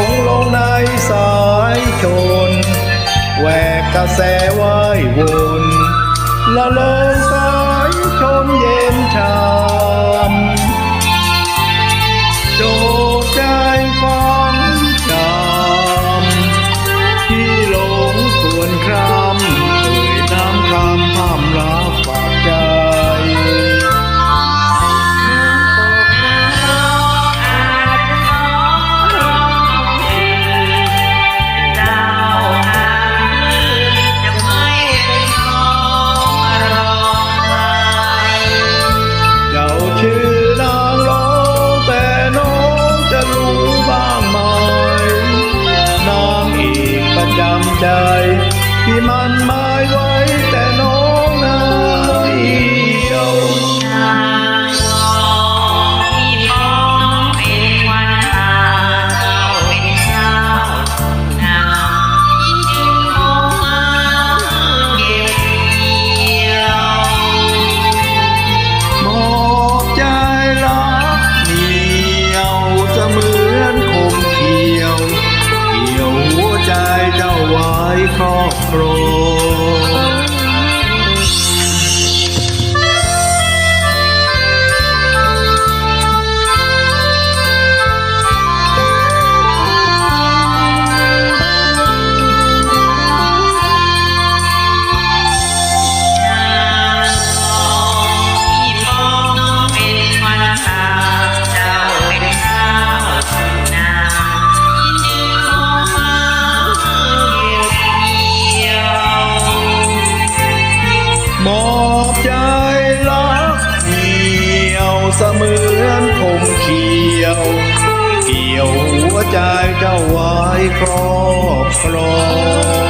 งลงในสายชน แหวกกระแสว่ายวนละเลงสายชนเย็นชา จำใจ ที่มันหมายไว้แต่น ร มอบใจรักเหี่ยวเสมือนคมเขียว เกี่ยวหัวใจเจ้าไว้ครอบครอง